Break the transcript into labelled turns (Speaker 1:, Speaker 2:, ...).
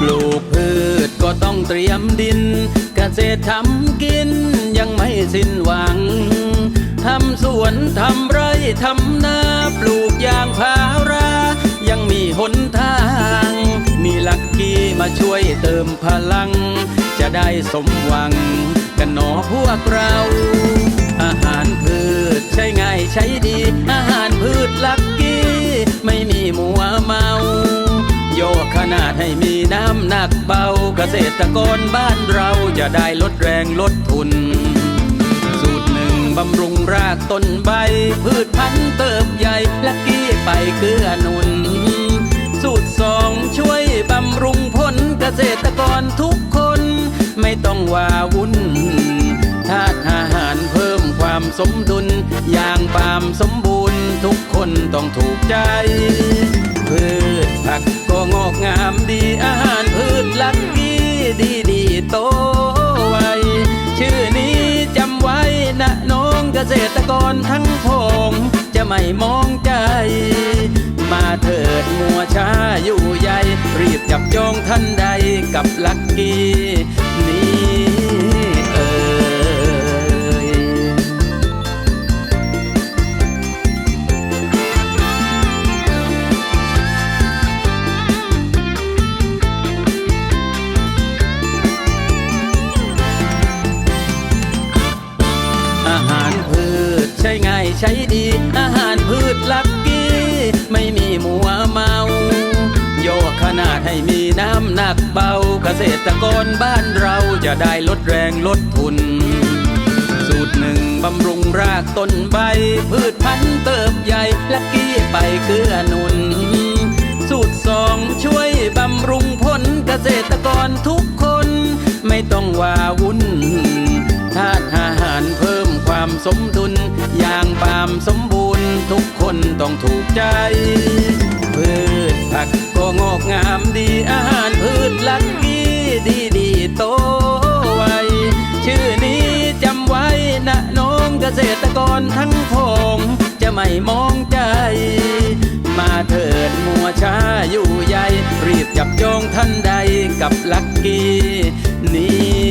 Speaker 1: ปลูกพืชก็ต้องเตรียมดิน เกษตรทำกินยังไม่สิ้นหวัง ทำสวนทำไร่ทำนาปลูกยางพารา ยังมีหนทาง มีลักกี้มาช่วยเติมพลัง จะได้สมหวังกันหนอพวกเรา อาหารพืชใช้ง่ายใช้ดี อาหารพืชลักกี้ ไม่มีมัวเมา โยกขนาดให้มี น้ำหนักเบาเกษตรกรบ้านเราจะได้ลดแรงลดทุน สูตรหนึ่งบำรุงรากต้นใบ พืชพันธุ์เติบใหญ่ลักกี้ไปเกื้อหนุน สูตรสองช่วยบำรุงผลเกษตรกรทุกคนไม่ต้องว่าวุ่นธาตุอาหารเพิ่มความสมดุล อย่างปาล์มสมบูรณ์ ทุกคนต้องถูกใจ พืชผักก็งอกงามดี ลักกี้ดีดีโตไวชื่อนี้จำไว้นะน้องเกษตรกรทั้งพงจะไม่มองใจ มาเถิดมัวช้าอยู่ใหญ่ รีบจับจองท่านใดกับลักกี้ำหนักเบาเกษตรกรบ้านเราจะได้ลดแรงลดทุน สูตรหนึ่งบำรุงรากต้นใบ พืชพันธุ์เติบใหญ่ลักกี้ไปเกื้อหนุน สูตรสองช่วยบำรุงผลเกษตรกรทุกคน ไม่ต้องว่าวุ่นธาตุอาหารเพิ่มความสมดุล อย่างปามสมบูรณ์ทุกคนต้องถูกใจ ไม่มองใจ มาเถิดมัวช้าอยู่ใหญ่รีบจับจองท่านใดกับลักกี้นี่